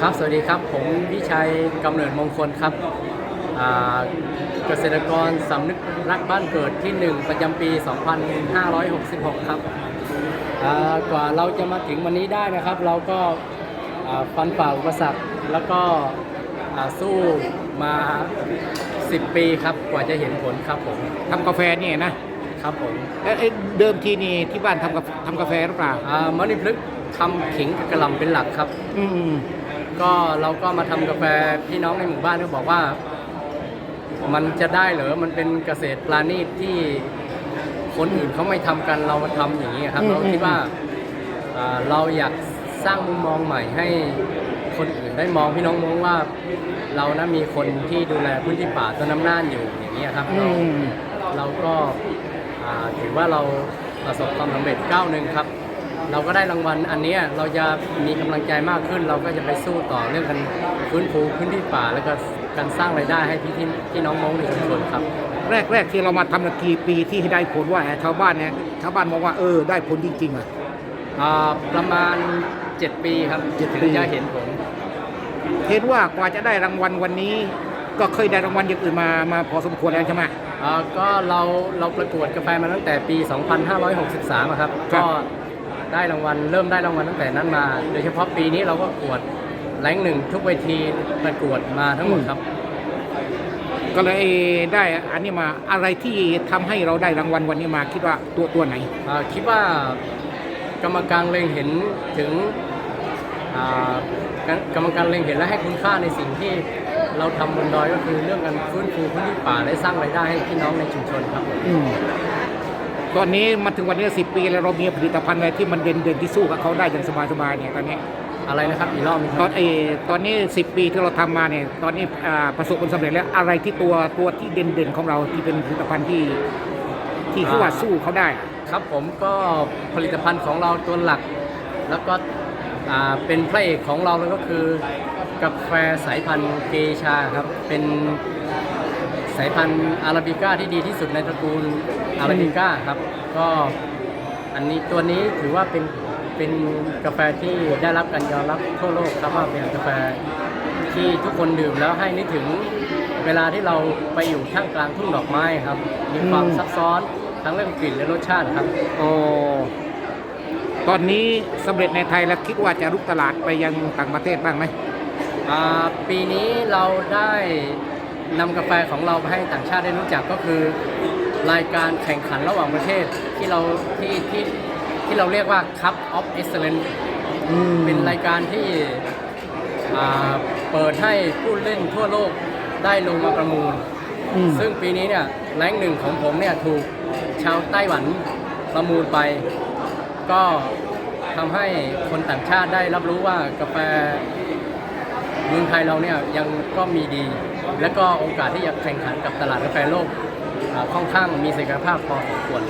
ครับ สวัสดีครับ ผมวิชัยกำเนิดมงคลครับอ่าเกษตรกรสำนึกรักบ้านเกิดที่ 1 ประจำปี 2566 ครับอ่ากว่าเราจะมาถึงวันนี้ได้นะครับ เราก็อ่าฟันฝ่าอุปสรรคแล้วก็อ่าสู้มา 10 ปีครับ กว่าจะเห็นผลครับผมทำกาแฟนี่นะครับผมแล้วไอ้เดิมทีนี่ที่บ้านทำกาทำกาแฟหรือเปล่าอ่ามะนิพลึกษ์ทำขิงกับกระหล่ำเป็นหลักครับ อืม ก็เราก็มาทำกาแฟพี่น้องในหมู่บ้านก็บอกว่า มันจะได้เหรอมันเป็นเกษตรปลาณีตที่คนอื่นเขาไม่ทำกันเรามาทำอย่างนี้ครับ เราคิดว่าอ่าเราอยากสร้างมุมมองใหม่ให้คนอื่นได้มองพี่น้องมองว่า เรานะมีคนที่ดูแลพื้นที่ป่าต้นน้ำน่านอยู่อย่างนี้ยครับอืเรามเราก็อ่าถือว่าเราประสบความสำเร็จก้าวหนึ่งครับ เราก็ได้รางวัลอันเนี้ยเราจะมีกำลังใจมากขึ้น เราก็จะไปสู้ต่อเรื่องการฟื้นฟูพื้นที่ป่า แล้วก็การสร้างรายได้ให้พี่ที่พี่น้องมองในชุมชนครับ แรกแรกที่เรามาทำกันกี่ปีที่ได้ผลว่าชาวบ้านเนี่ยชาวบ้านบอกว่าเออได้ผลจริงๆอะอ่าประมาณ 7 ปีครับเจ็ดถึงปีจะเห็นผลเห็นว่ากว่าจะได้รางวัลวันนี้ ก็เคยได้รางวัลอย่างอื่นมามาพอสมควรแล้วใช่ไหมอ่าก็เราเราประกวดกาแฟมาตั้งแต่ปี 2563อะครับครับก็ ได้รางวัลเริ่มได้รางวัลตั้งแต่นั้นมา โดยเฉพาะปีนี้เราก็ประกวดแรงหนึ่งทุกเวทีประกวดมาทั้งหมดครับ ก็เลยได้อันนี้มาอะไรที่ทำให้เราได้รางวัลวันนี้มาคิดว่าตัวตัวไหน อ่าคิดว่ากรรมการเล็งเห็นถึงอ่ากรรมการเล็งเห็นและให้คุณค่าในสิ่งที่เราทำบนดอยก็คือเรื่องการฟื้นฟูพื้นที่ป่าและสร้างรายได้ให้พี่น้องในชุมชนครับผม อืม ตอนนี้มาถึงวันนี้สิปีแล้วเรามีผลิตภัณฑ์อะไรที่มันเด่นเด่นๆที่สู้กับเขาได้อย่างสบายๆเนี่ยตอนนี้อะไรนะครับอีกรอบหนึงคตอรับนเออตอนนี้ 10 ปีที่เราทำมาเนี่ยตอนนี้อ่าประสบผลสำเร็จแล้วอะไรที่ตัวตัวที่เด่นๆของเราที่เป็นผลิตภัณฑ์ที่ที่เขาว่าสู้เขาได้ ครับผมก็ผลิตภัณฑ์ของเราตัวหลัก แล้วก็อ่าเป็นพระเอกของเราเลยก็คือกาแฟสายพันธุ์เกชาครับเป็น สายพันธุ์อาราบิก้าที่ดีที่สุดในตระกูลอาราบิก้าครับ ก็อันนี้ตัวนี้ถือว่าเป็นเป็นกาแฟที่ได้รับการยอมรับทั่วโลกครับว่าเป็นกาแฟที่ทุกคนดื่มแล้วให้นึกถึงเวลาที่เราไปอยู่ท่ามกลางทุ่งดอกไม้ครับ มีความอืมซับซ้อนทั้งเรื่องกลิ่นและรสชาติครับ โอ้ตอนนี้สำเร็จในไทยแล้วคิดว่าจะลุกตลาดไปยังต่างประเทศบ้างไหมอ่าปีนี้เราได้ นำกาแฟของเราไปให้ต่างชาติได้รู้จักก็คือ รายการแข่งขันระหว่างประเทศที่เราที่ที่ที่เราเรียกว่า Cup of Excellence เป็นรายการที่อ่าเปิดให้ผู้เล่นทั่วโลกได้ลงมาประมูลอืมซึ่งปีนี้เนี่ยแรงหนึ่งของผมเนี่ยถูกชาวไต้หวันประมูลไป ก็ทำให้คนต่างชาติได้รับรู้ว่ากาแฟ เมืองไทยเราเนี่ยยังก็มีดี และก็โอกาสที่จะแข่งขันกับตลาดกาแฟโลกค่อนข้างมีศักยภาพพอสมควร